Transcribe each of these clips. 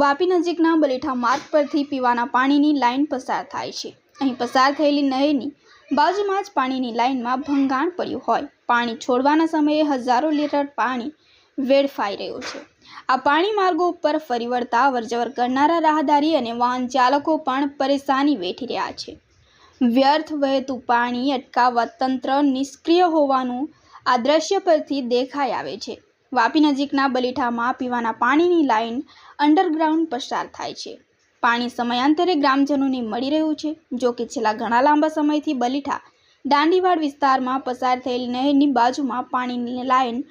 વાપી નજીકના બલેઠા માર્ગ પરથી પીવાના પાણીની લાઇન પસાર થાય છે. અહીં પસાર થયેલી નહેરની બાજુમાં જ પાણીની લાઇનમાં ભંગાણ પડ્યું હોય. પાણી છોડવાના સમયે હજારો લીટર પાણી વેડફાઈ રહ્યું છે. આ પાણી માર્ગો ઉપર ફરી વળતા અવરજવર કરનારા રાહદારી અને વાહન ચાલકો પણ પરેશાની વેઠી રહ્યા છે. વ્યર્થ વહેતું પાણી અટકાવવા તંત્ર નિષ્ક્રિય હોવાનું આ દ્રશ્ય પરથી દેખાઈ આવે છે. વાપી નજીકના બલીઠામાં પીવાના પાણીની લાઇન અંડરગ્રાઉન્ડ પસાર થાય છે. પાણી સમયાંતરે ગ્રામજનોને મળી રહ્યું છે. જો કે છેલ્લા ઘણા લાંબા સમયથી બલીઠા દાંડીવાડ વિસ્તારમાં પસાર થયેલ નહેરની બાજુમાં પાણીની લાઇન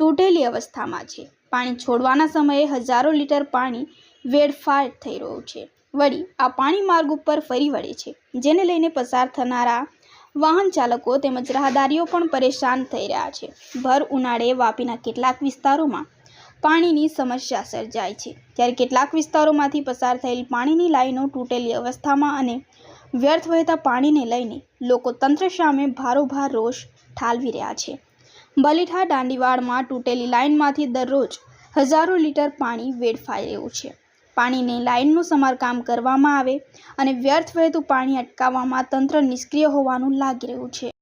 તૂટેલી અવસ્થામાં છે. પાણી છોડવાના સમયે હજારો લીટર પાણી વેડફાટ થઈ રહ્યું છે. વળી આ પાણી માર્ગ ઉપર ફરી વળે છે, જેને લઈને પસાર થનારા વાહન ચાલકો તેમજ રાહદારીઓ પણ પરેશાન થઈ રહ્યા છે. ભર ઉનાળે વાપીના કેટલાક વિસ્તારોમાં પાણીની સમસ્યા સર્જાય છે. ત્યારે કેટલાક વિસ્તારોમાંથી પસાર થયેલ પાણીની લાઈનો તૂટેલી અવસ્થામાં અને વ્યર્થ વહેતા પાણીને લઈને લોકો તંત્ર સામે ભારોભાર રોષ ઠાલવી રહ્યા છે. બલીઠા દાંડીવાડમાં તૂટેલી લાઇનમાંથી દરરોજ હજારો લીટર પાણી વેડફાઈ રહ્યું છે. પાણીની લાઇનનું સમારકામ કરવામાં આવે અને વ્યર્થ વહેતું પાણી અટકાવવામાં તંત્ર નિષ્ક્રિય હોવાનું લાગી રહ્યું છે.